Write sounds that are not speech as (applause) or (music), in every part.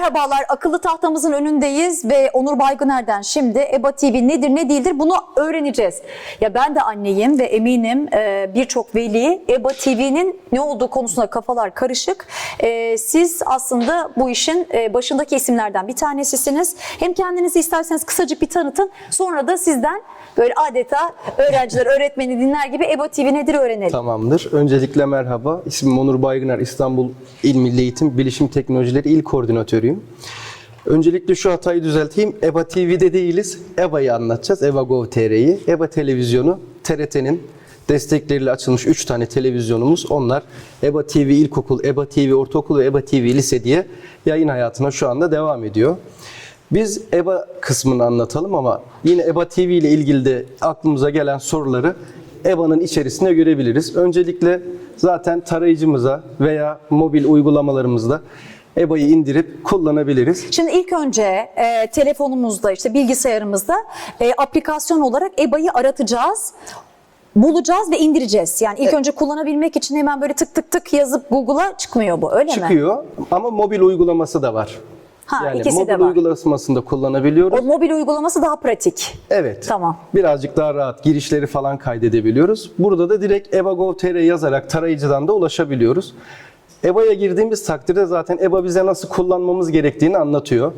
Merhabalar, akıllı tahtamızın önündeyiz ve Onur Baygıner'den şimdi EBA TV nedir ne değildir bunu öğreneceğiz. Ya ben de anneyim ve eminim e, birçok veli EBA TV'nin ne olduğu konusunda kafalar karışık. E, siz aslında bu işin e, başındaki isimlerden bir tanesisiniz. Hem kendinizi isterseniz kısacık bir tanıtın sonra da sizden böyle adeta öğrenciler (laughs) öğretmeni dinler gibi EBA TV nedir öğrenelim. Tamamdır. Öncelikle merhaba. İsmim Onur Baygıner. İstanbul İl Milli Eğitim Bilişim Teknolojileri İl Koordinatörüyüm. Öncelikle şu hatayı düzelteyim. EBA TV'de değiliz. EBA'yı anlatacağız. EBA Gov.tr'yi. EBA televizyonu TRT'nin destekleriyle açılmış 3 tane televizyonumuz. Onlar EBA TV İlkokul, EBA TV Ortaokul ve EBA TV Lise diye yayın hayatına şu anda devam ediyor. Biz EBA kısmını anlatalım ama yine EBA TV ile ilgili de aklımıza gelen soruları EBA'nın içerisinde görebiliriz. Öncelikle zaten tarayıcımıza veya mobil uygulamalarımızda EBA'yı indirip kullanabiliriz. Şimdi ilk önce e, telefonumuzda işte bilgisayarımızda e, aplikasyon olarak EBA'yı aratacağız. Bulacağız ve indireceğiz. Yani ilk önce kullanabilmek için hemen böyle tık tık tık yazıp Google'a çıkmıyor bu öyle mi? Çıkıyor ama mobil uygulaması da var. Ha, yani ikisi mobil de var. uygulamasında kullanabiliyoruz. O mobil uygulaması daha pratik. Evet. Tamam. Birazcık daha rahat girişleri falan kaydedebiliyoruz. Burada da direkt EBA.gov.tr yazarak tarayıcıdan da ulaşabiliyoruz. EBA'ya girdiğimiz takdirde zaten EBA bize nasıl kullanmamız gerektiğini anlatıyor.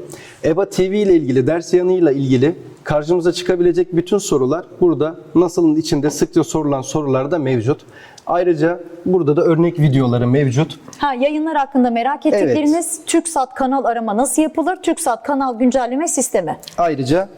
EBA TV ile ilgili, ders yanıyla ilgili karşımıza çıkabilecek bütün sorular burada NASA'nın içinde sıkça sorulan sorular da mevcut. Ayrıca burada da örnek videoları mevcut. Ha yayınlar hakkında merak ettikleriniz TürkSat kanal arama nasıl yapılır? TürkSat kanal güncelleme sistemi. Ayrıca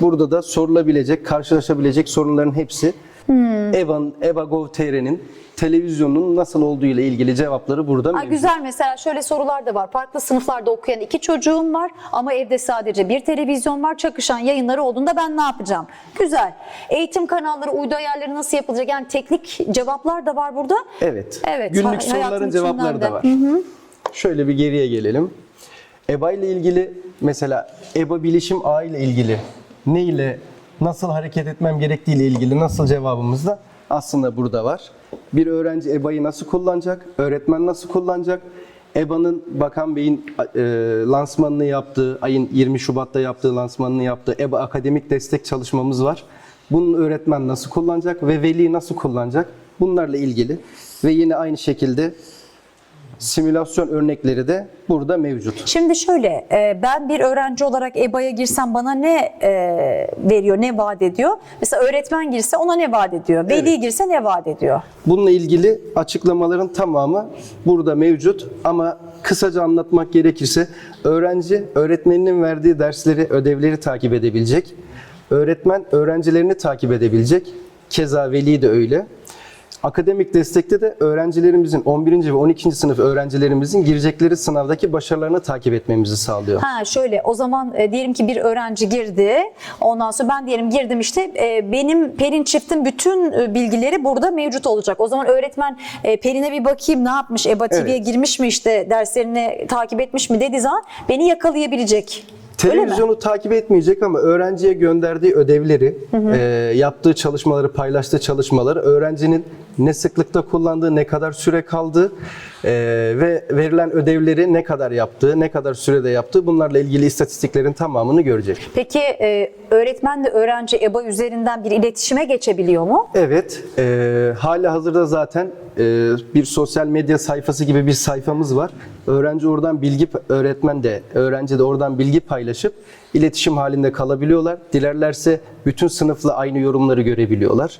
burada da sorulabilecek, karşılaşabilecek sorunların hepsi Hmm. EBA'nın, EBA.gov.tr'nin televizyonun nasıl olduğu ile ilgili cevapları burada mevcut. güzel mesela şöyle sorular da var. Farklı sınıflarda okuyan iki çocuğum var ama evde sadece bir televizyon var. Çakışan yayınları olduğunda ben ne yapacağım? Güzel. Eğitim kanalları, uydu ayarları nasıl yapılacak? Yani teknik cevaplar da var burada. Evet. Evet, Günlük hay- soruların cevapları da var. Şöyle bir geriye gelelim. EBA ile ilgili mesela EBA bilişim ağ ile ilgili ne ile nasıl hareket etmem gerektiği ile ilgili nasıl cevabımız da aslında burada var. Bir öğrenci EBA'yı nasıl kullanacak? Öğretmen nasıl kullanacak? EBA'nın Bakan Bey'in e, lansmanını yaptığı, ayın 20 Şubat'ta yaptığı lansmanını yaptığı EBA akademik destek çalışmamız var. Bunun öğretmen nasıl kullanacak ve veli nasıl kullanacak? Bunlarla ilgili ve yine aynı şekilde simülasyon örnekleri de burada mevcut. Şimdi şöyle e, ben bir öğrenci olarak EBA'ya girsem bana ne e, veriyor, ne vaat ediyor? Mesela öğretmen girse ona ne vaat ediyor? Veli Evet. girse ne vaat ediyor? Bununla ilgili açıklamaların tamamı burada mevcut ama kısaca anlatmak gerekirse öğrenci öğretmeninin verdiği dersleri, ödevleri takip edebilecek. Öğretmen öğrencilerini takip edebilecek. Keza veli de öyle. Akademik destekte de öğrencilerimizin 11. ve 12. sınıf öğrencilerimizin girecekleri sınavdaki başarılarını takip etmemizi sağlıyor. Ha şöyle o zaman e, diyelim ki bir öğrenci girdi. Ondan sonra ben diyelim girdim işte e, benim Perin çiftin bütün e, bilgileri burada mevcut olacak. O zaman öğretmen e, Perin'e bir bakayım ne yapmış? EBA TV'ye Evet. girmiş mi işte derslerini takip etmiş mi dediği zaman beni yakalayabilecek. Öyle mi? Televizyonu takip etmeyecek ama öğrenciye gönderdiği ödevleri, e, yaptığı çalışmaları, paylaştığı çalışmaları, öğrencinin ne sıklıkta kullandığı, ne kadar süre kaldığı e, ve verilen ödevleri ne kadar yaptığı, ne kadar sürede yaptığı bunlarla ilgili istatistiklerin tamamını görecek. Peki e, öğretmenle öğrenci EBA üzerinden bir iletişime geçebiliyor mu? Evet, e, hala hazırda zaten e, bir sosyal medya sayfası gibi bir sayfamız var. Öğrenci oradan bilgi, öğretmen de, öğrenci de oradan bilgi paylaşıp iletişim halinde kalabiliyorlar. Dilerlerse bütün sınıfla aynı yorumları görebiliyorlar.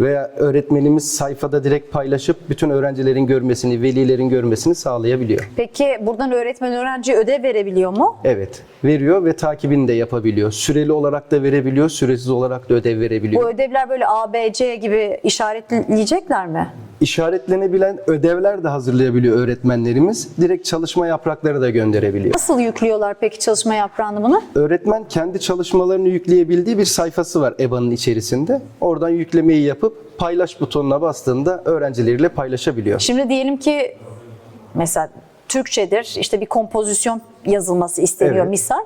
Veya öğretmenimiz sayfada direkt paylaşıp bütün öğrencilerin görmesini, velilerin görmesini sağlayabiliyor. Peki buradan öğretmen öğrenciye ödev verebiliyor mu? Evet, veriyor ve takibini de yapabiliyor. Süreli olarak da verebiliyor, süresiz olarak da ödev verebiliyor. Bu ödevler böyle A, B, C gibi işaretleyecekler mi? İşaretlenebilen ödevler de hazırlayabiliyor öğretmenlerimiz. Direkt çalışma yaprakları da gönderebiliyor. Nasıl yüklüyorlar peki çalışma yaprağını bunu? Öğretmen kendi çalışmalarını yükleyebildiği bir sayfası var EBA'nın içerisinde. Oradan yüklemeyi yapıp paylaş butonuna bastığında öğrencileriyle paylaşabiliyor. Şimdi diyelim ki mesela Türkçedir işte bir kompozisyon yazılması isteniyor Evet. misal.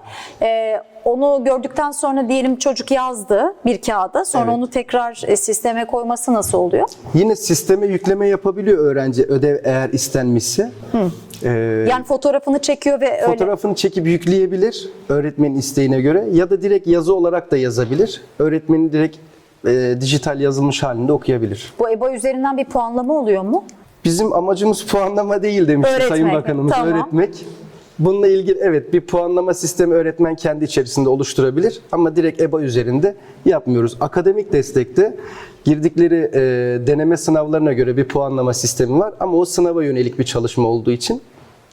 Ee, onu gördükten sonra diyelim çocuk yazdı bir kağıda sonra Evet. onu tekrar e, sisteme koyması nasıl oluyor? Yine sisteme yükleme yapabiliyor öğrenci ödev eğer istenmişse. Ee, Yani fotoğrafını çekiyor ve öyle Fotoğrafını çekip yükleyebilir öğretmenin isteğine göre ya da direkt yazı olarak da yazabilir. Öğretmenin direkt e, dijital yazılmış halinde okuyabilir. bu EBA üzerinden bir puanlama oluyor mu? Bizim amacımız puanlama değil demişti Öğretmek, Sayın Bakanımız. tamam. Öğretmek. Bununla ilgili evet bir puanlama sistemi öğretmen kendi içerisinde oluşturabilir ama direkt EBA üzerinde yapmıyoruz. Akademik destekte girdikleri e, deneme sınavlarına göre bir puanlama sistemi var ama o sınava yönelik bir çalışma olduğu için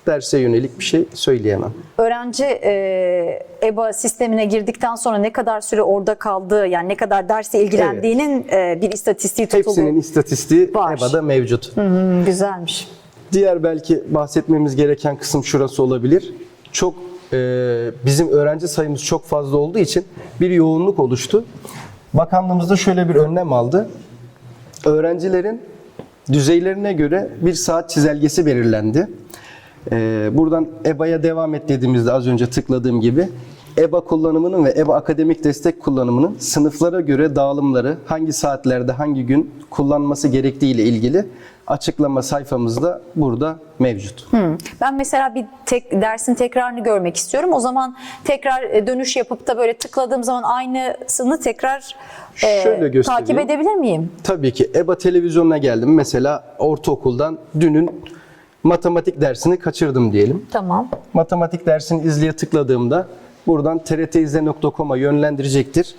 derse yönelik bir şey söyleyemem. Öğrenci e, EBA sistemine girdikten sonra ne kadar süre orada kaldığı yani ne kadar derse ilgilendiğinin e, bir istatistiği tutuluyor. Hepsinin istatistiği Var. EBA'da mevcut. Hmm, güzelmiş. Diğer belki bahsetmemiz gereken kısım şurası olabilir. Çok e, bizim öğrenci sayımız çok fazla olduğu için bir yoğunluk oluştu. Bakanlığımız da şöyle bir önlem aldı. Öğrencilerin düzeylerine göre bir saat çizelgesi belirlendi. E, buradan EBA'ya devam et dediğimizde az önce tıkladığım gibi EBA kullanımının ve EBA akademik destek kullanımının sınıflara göre dağılımları hangi saatlerde hangi gün kullanması gerektiği ile ilgili açıklama sayfamızda burada mevcut. Hmm. Ben mesela bir tek dersin tekrarını görmek istiyorum. O zaman tekrar e, dönüş yapıp da böyle tıkladığım zaman aynısını tekrar e, Şöyle göstereyim. takip edebilir miyim? Tabii ki EBA televizyonuna geldim. Mesela ortaokuldan dünün matematik dersini kaçırdım diyelim. Tamam. Matematik dersini izleye tıkladığımda buradan trtizle.com'a yönlendirecektir.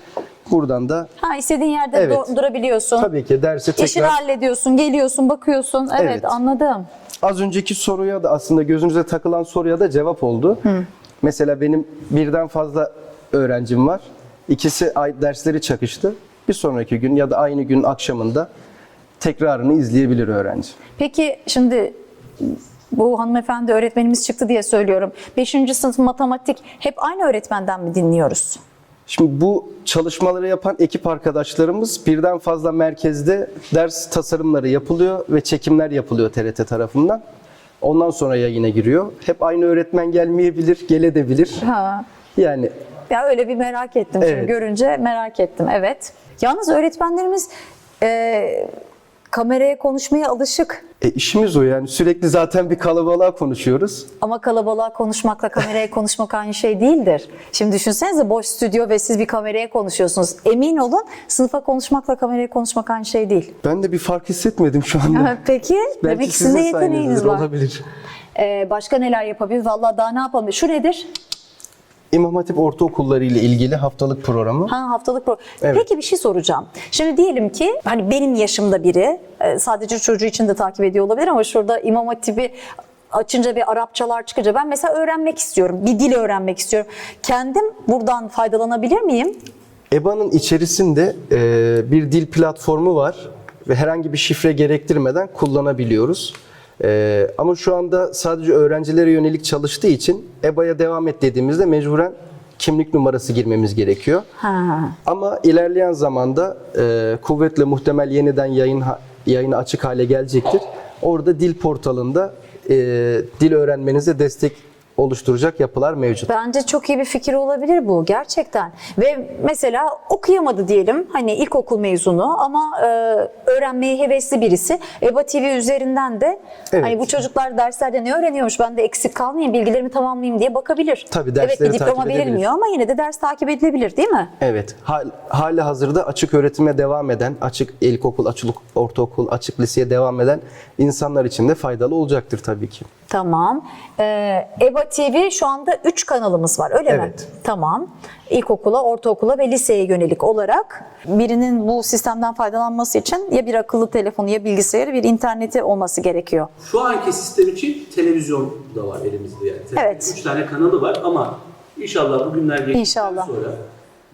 Buradan da Ha istediğin yerde Evet. du- durabiliyorsun. tabii ki dersi İşini tekrar hallediyorsun, geliyorsun, bakıyorsun. Evet, Evet. anladım. Az önceki soruya da aslında gözünüze takılan soruya da cevap oldu. Mesela benim birden fazla öğrencim var. İkisi ay- dersleri çakıştı. Bir sonraki gün ya da aynı gün akşamında tekrarını izleyebilir öğrenci. Peki şimdi bu hanımefendi öğretmenimiz çıktı diye söylüyorum. Beşinci sınıf matematik hep aynı öğretmenden mi dinliyoruz? Şimdi bu çalışmaları yapan ekip arkadaşlarımız birden fazla merkezde ders tasarımları yapılıyor ve çekimler yapılıyor TRT tarafından. Ondan sonra yayına giriyor. Hep aynı öğretmen gelmeyebilir, gelebilir. Ha. Yani Ya öyle bir merak ettim şimdi Evet. görünce merak ettim evet. Yalnız öğretmenlerimiz e, kameraya konuşmaya alışık e, işimiz o yani sürekli zaten bir kalabalığa konuşuyoruz. ama kalabalığa konuşmakla kameraya konuşmak aynı şey değildir. Şimdi düşünsenize boş stüdyo ve siz bir kameraya konuşuyorsunuz. Emin olun sınıfa konuşmakla kameraya konuşmak aynı şey değil. Ben de bir fark hissetmedim şu anda. Peki Belki demek sizin de yeteneğiniz var. olabilir. Ee, başka neler yapabiliriz? Vallahi daha ne yapalım? Şu nedir? İmam Hatip Ortaokulları ile ilgili haftalık programı. Ha haftalık pro. Evet. Peki bir şey soracağım. Şimdi diyelim ki hani benim yaşımda biri e, sadece çocuğu için de takip ediyor olabilir ama şurada İmam Hatip'i açınca bir Arapçalar çıkınca ben mesela öğrenmek istiyorum. Bir dil öğrenmek istiyorum. Kendim buradan faydalanabilir miyim? EBA'nın içerisinde e, bir dil platformu var ve herhangi bir şifre gerektirmeden kullanabiliyoruz. E, ama şu anda sadece öğrencilere yönelik çalıştığı için EBA'ya devam et dediğimizde mecburen kimlik numarası girmemiz gerekiyor. Ha. Ama ilerleyen zamanda e, kuvvetle muhtemel yeniden yayın yayına açık hale gelecektir. Orada dil portalında e, dil öğrenmenize destek oluşturacak yapılar mevcut. Bence çok iyi bir fikir olabilir bu gerçekten. Ve mesela okuyamadı diyelim hani ilkokul mezunu ama e, öğrenmeye hevesli birisi. EBA TV üzerinden de Evet. hani bu çocuklar derslerde ne öğreniyormuş ben de eksik kalmayayım bilgilerimi tamamlayayım diye bakabilir. Tabii, Evet dersleri bir diploma takip verilmiyor ama yine de ders takip edilebilir değil mi? Evet. Hal, hali hazırda açık öğretime devam eden, açık ilkokul, açık ortaokul, açık liseye devam eden insanlar için de faydalı olacaktır tabii ki. Tamam. Ee, EBA TV şu anda 3 kanalımız var öyle mi? Evet. Tamam. İlkokula, ortaokula ve liseye yönelik olarak birinin bu sistemden faydalanması için ya bir akıllı telefonu ya bilgisayarı bir interneti olması gerekiyor. Şu anki sistem için televizyon da var elimizde yani. Evet. Üç tane kanalı var ama inşallah bugünler geçtikten İnşallah. sonra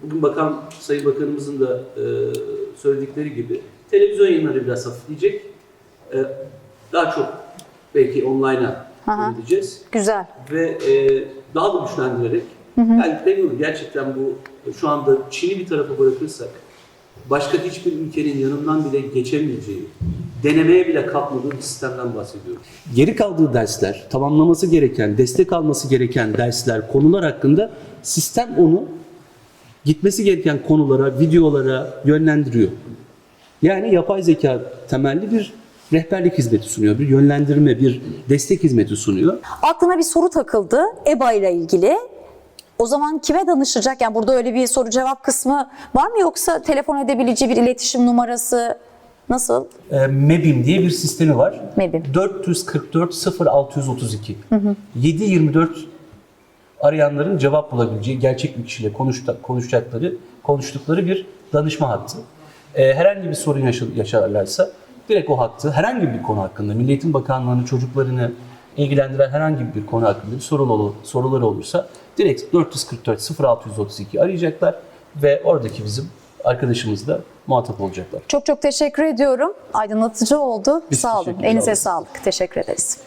bugün bakan Sayın Bakanımızın da e, söyledikleri gibi televizyon yayınları biraz hafifleyecek. E, daha çok belki online'a Aha. yöneleceğiz Güzel. ve e, daha da güçlendirerek yani memnunum gerçekten bu şu anda Çin'i bir tarafa bırakırsak başka hiçbir ülkenin yanından bile geçemeyeceği denemeye bile kalkmadığı bir sistemden bahsediyoruz. Geri kaldığı dersler, tamamlaması gereken, destek alması gereken dersler, konular hakkında sistem onu gitmesi gereken konulara, videolara yönlendiriyor. Yani yapay zeka temelli bir rehberlik hizmeti sunuyor, bir yönlendirme, bir destek hizmeti sunuyor. Aklına bir soru takıldı EBA ile ilgili. O zaman kime danışacak? Yani burada öyle bir soru cevap kısmı var mı yoksa telefon edebileceği bir iletişim numarası nasıl? E, MEBİM diye bir sistemi var. MEBİM. 444 0632. 724 arayanların cevap bulabileceği gerçek bir kişiyle konuşta, konuşacakları, konuştukları bir danışma hattı. E, herhangi bir sorun yaşa- yaşarlarsa direkt o hattı herhangi bir konu hakkında Milli Eğitim Bakanlığı'nın çocuklarını ilgilendiren herhangi bir konu hakkında bir sorun soruları olursa direkt 444 0632 arayacaklar ve oradaki bizim arkadaşımızla muhatap olacaklar. Çok çok teşekkür ediyorum. Aydınlatıcı oldu. Biz Sağ olun. Elinize sağlık. Teşekkür ederiz.